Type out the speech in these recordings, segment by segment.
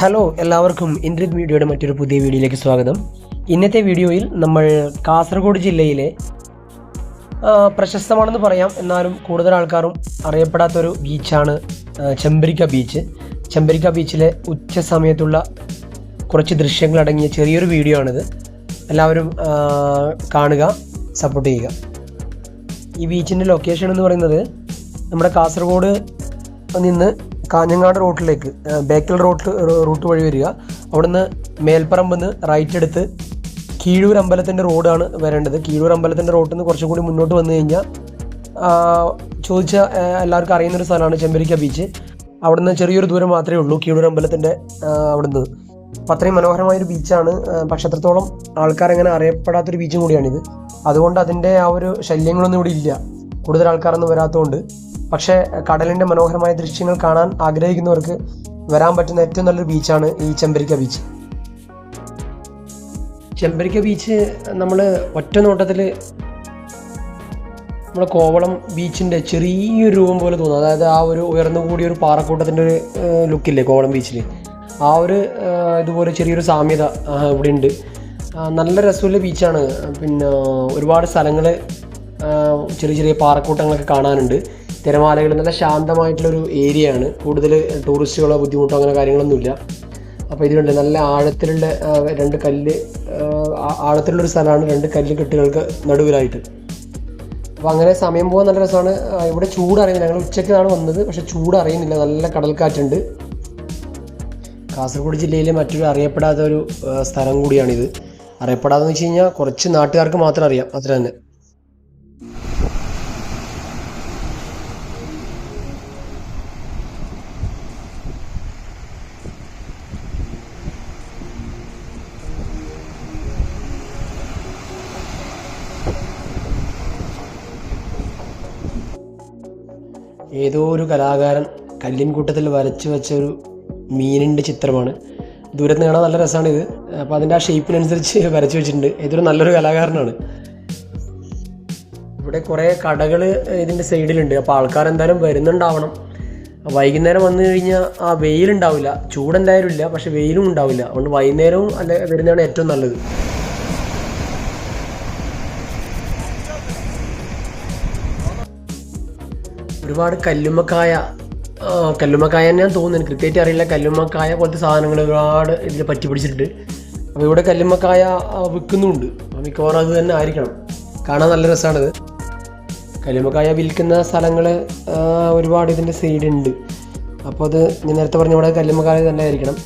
Hello എല്ലാവർക്കും ഇൻഡ്രിത് മീഡിയയുടെ മറ്റൊരു പുതിയ വീഡിയോയിലേക്ക് സ്വാഗതം. ഇന്നത്തെ വീഡിയോയിൽ നമ്മൾ കാസർഗോഡ് ജില്ലയിലെ പ്രശസ്തമാണെന്ന് പറയാം. എന്നാലും കൂടുതൽ ആൾക്കാരും അറിയപ്പെടാത്തൊരു ബീച്ചാണ് ചെമ്പരിക്ക ബീച്ച്. ചെമ്പരിക്ക ബീച്ചിലെ ഉച്ച സമയത്തുള്ള കുറച്ച് ദൃശ്യങ്ങൾ അടങ്ങിയ ചെറിയൊരു വീഡിയോ ആണിത്. എല്ലാവരും കാണുക സപ്പോർട്ട് ചെയ്യുക. ഈ ബീച്ചിന്റെ ലൊക്കേഷൻ എന്ന് പറയുന്നത് നമ്മുടെ കാസർഗോഡ് നിന്ന് കാഞ്ഞങ്ങാട് റോട്ടിലേക്ക് ബേക്കൽ റോട്ട് റൂട്ട് വഴി വരിക. അവിടുന്ന് മേൽപ്പറമ്പിൽ നിന്ന് റൈറ്റ് എടുത്ത് കീഴൂർ അമ്പലത്തിന്റെ റോഡാണ് വരേണ്ടത്. കീഴൂർ അമ്പലത്തിന്റെ റോട്ടിൽ നിന്ന് കുറച്ചും കൂടി മുന്നോട്ട് വന്നു കഴിഞ്ഞാൽ ചോദിച്ച എല്ലാവർക്കും അറിയുന്നൊരു സ്ഥലമാണ് ചെമ്പരിക്ക ബീച്ച്. അവിടുന്ന് ചെറിയൊരു ദൂരം മാത്രമേ ഉള്ളൂ കീഴൂർ അമ്പലത്തിന്റെ അവിടുന്ന്. അപ്പം അത്രയും മനോഹരമായൊരു ബീച്ചാണ്. പക്ഷെ അത്രത്തോളം ആൾക്കാരങ്ങനെ അറിയപ്പെടാത്തൊരു ബീച്ചും കൂടിയാണിത്. അതുകൊണ്ട് അതിന്റെ ആ ഒരു ശല്യങ്ങളൊന്നും ഇവിടെ ഇല്ല. കൂടുതൽ ആൾക്കാരൊന്നും വരാത്തതുകൊണ്ട് പക്ഷേ കടലിന്റെ മനോഹരമായ ദൃശ്യങ്ങൾ കാണാൻ ആഗ്രഹിക്കുന്നവർക്ക് വരാൻ പറ്റുന്ന ഏറ്റവും നല്ലൊരു ബീച്ചാണ് ഈ ചെമ്പരിക്ക ബീച്ച്. ചെമ്പരിക്ക ബീച്ച് നമ്മൾ ഒറ്റ നോട്ടത്തിൽ നമ്മുടെ കോവളം ബീച്ചിന്റെ ചെറിയൊരു രൂപം പോലെ തോന്നും. അതായത് ആ ഒരു ഉയർന്നു കൂടിയ ഒരു പാറക്കൂട്ടത്തിന്റെ ഒരു ലുക്കില്ലേ കോവളം ബീച്ചിൽ ആ ഒരു ഇതുപോലെ ചെറിയൊരു സാമ്യത ഇവിടെ ഉണ്ട് നല്ല രസമുള്ള ബീച്ചാണ്. പിന്നെ ഒരുപാട് സ്ഥലങ്ങൾ ചെറിയ ചെറിയ പാറക്കൂട്ടങ്ങളൊക്കെ കാണാനുണ്ട്. തിരമാലകൾ നല്ല ശാന്തമായിട്ടുള്ളൊരു ഏരിയയാണ്. കൂടുതൽ ടൂറിസ്റ്റുകളോ ബുദ്ധിമുട്ടോ അങ്ങനെ കാര്യങ്ങളൊന്നുമില്ല. അപ്പോൾ ഇത് നല്ല ആഴത്തിലുള്ള രണ്ട് കല്ല് ആഴത്തിലുള്ളൊരു സ്ഥലമാണ് രണ്ട് കല്ല് കെട്ടുകൾക്ക് നടുവിലായിട്ട്. അപ്പോൾ അങ്ങനെ സമയം പോകാൻ നല്ല രസമാണ്. ഇവിടെ ചൂട് അറിയുന്നില്ല ഞങ്ങൾ ഉച്ചയ്ക്കാണ് വന്നത്. പക്ഷെ ചൂട് അറിയുന്നില്ല നല്ല കടൽക്കാറ്റുണ്ട്. കാസർഗോഡ് ജില്ലയിലെ മറ്റൊരു അറിയപ്പെടാത്ത ഒരു സ്ഥലം കൂടിയാണിത്. അറിയപ്പെടാതെന്ന് വെച്ച് കഴിഞ്ഞാൽ കുറച്ച് നാട്ടുകാർക്ക് മാത്രം അറിയാം. അത്ര തന്നെ. ഏതോ ഒരു കലാകാരൻ കല്ലിൻകൂട്ടത്തിൽ വരച്ചു വെച്ച ഒരു മീനിന്റെ ചിത്രമാണ്. ദൂരത്ത് കാണാൻ നല്ല രസമാണ് ഇത്. അപ്പോൾ അതിന്റെ ആ ഷേപ്പിനനുസരിച്ച് വരച്ചു വെച്ചിട്ടുണ്ട്. ഏതൊരു നല്ലൊരു കലാകാരനാണ്. ഇവിടെ കുറേ കടകൾ ഇതിന്റെ സൈഡിലുണ്ട്. അപ്പോൾ ആൾക്കാർ എന്തായാലും വരുന്നുണ്ടാവണം. വൈകുന്നേരം വന്നു കഴിഞ്ഞാൽ ആ വെയിലുണ്ടാവില്ല. ചൂടെന്തായാലും ഇല്ല. പക്ഷെ വെയിലും ഉണ്ടാവില്ല. അതുകൊണ്ട് വൈകുന്നേരവും അല്ല വരുന്നതാണ് ഏറ്റവും നല്ലത്. ഒരുപാട് കല്ലുമ്മക്കായ കല്ലുമ്മക്കായ തോന്നുന്നത് എനിക്ക് കൃത്യമായിട്ട് അറിയില്ല. കല്ലുമ്മക്കായ പോലത്തെ സാധനങ്ങൾ ഒരുപാട് ഇതിൽ പറ്റി പിടിച്ചിട്ടുണ്ട്. അപ്പോൾ ഇവിടെ കല്ലുമ്മക്കായ അപ്പോൾ മിക്കവാറും അത് തന്നെ ആയിരിക്കണം. കാണാൻ നല്ല രസമാണിത് കല്ലുമ്മക്കായ വിൽക്കുന്ന സ്ഥലങ്ങൾ ഒരുപാട് ഇതിന്റെ സൈഡുണ്ട് അപ്പോൾ അത് ഞാൻ നേരത്തെ പറഞ്ഞ ഇവിടെ കല്ലുമ്മക്കായ തന്നെ ആയിരിക്കണം.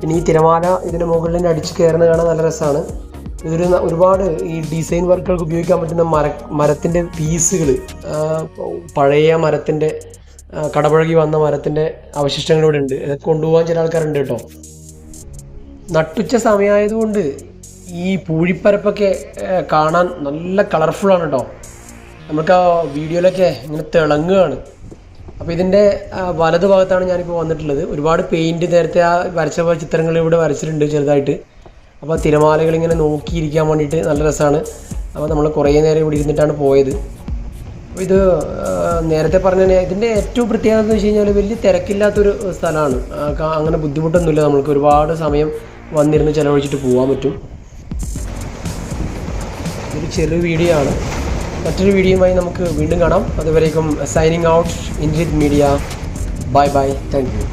പിന്നെ ഈ തിരമാല ഇതിന്റെ മുകളിൽ അടിച്ച് കയറുന്നത് കാണാൻ നല്ല രസമാണ് ഇതൊരു ഒരുപാട് ഈ ഡിസൈൻ വർക്കുകൾക്ക് ഉപയോഗിക്കാൻ പറ്റുന്ന മര മരത്തിന്റെ പീസുകൾ പഴയ മരത്തിന്റെ കടപുഴകി വന്ന മരത്തിന്റെ അവശിഷ്ടങ്ങൾ ഇവിടെ ഉണ്ട്. ഇതൊക്കെ കൊണ്ടുപോകാൻ ചില ആൾക്കാരുണ്ട് കേട്ടോ. നട്ടുച്ച സമയമായതുകൊണ്ട് ഈ പൂഴിപ്പരപ്പൊക്കെ കാണാൻ നല്ല കളർഫുള്ളാണ് കേട്ടോ. നമുക്ക് ആ വീഡിയോയിലൊക്കെ ഇങ്ങനെ തിളങ്ങുകയാണ്. അപ്പോൾ ഇതിന്റെ വലതു ഭാഗത്താണ് ഞാനിപ്പോൾ വന്നിട്ടുള്ളത്. ഒരുപാട് പെയിന്റ് നേരത്തെ ആ വരച്ച ചിത്രങ്ങൾ ഇവിടെ വരച്ചിട്ടുണ്ട് ചെറുതായിട്ട്. അപ്പോൾ തിരമാലകൾ ഇങ്ങനെ നോക്കിയിരിക്കാൻ വേണ്ടിയിട്ട് നല്ല രസമാണ് അപ്പോൾ നമ്മൾ കുറേ നേരം ഇവിടെ ഇരുന്നിട്ടാണ് പോയത്. അപ്പോൾ ഇത് നേരത്തെ പറഞ്ഞ ഇതിന്റെ ഏറ്റവും പ്രത്യേകത എന്ന് വെച്ച് കഴിഞ്ഞാൽ വലിയ തിരക്കില്ലാത്തൊരു സ്ഥലമാണ് അങ്ങനെ ബുദ്ധിമുട്ടൊന്നുമില്ല. നമുക്ക് ഒരുപാട് സമയം വന്നിരുന്ന് ചിലവഴിച്ചിട്ട് പോകാൻ പറ്റും. ഒരു ചെറിയ വീഡിയോ ആണ്. മറ്റൊരു വീഡിയോയുമായി നമുക്ക് വീണ്ടും കാണാം. അതുവരേക്കും signing out Injith media bye bye thank you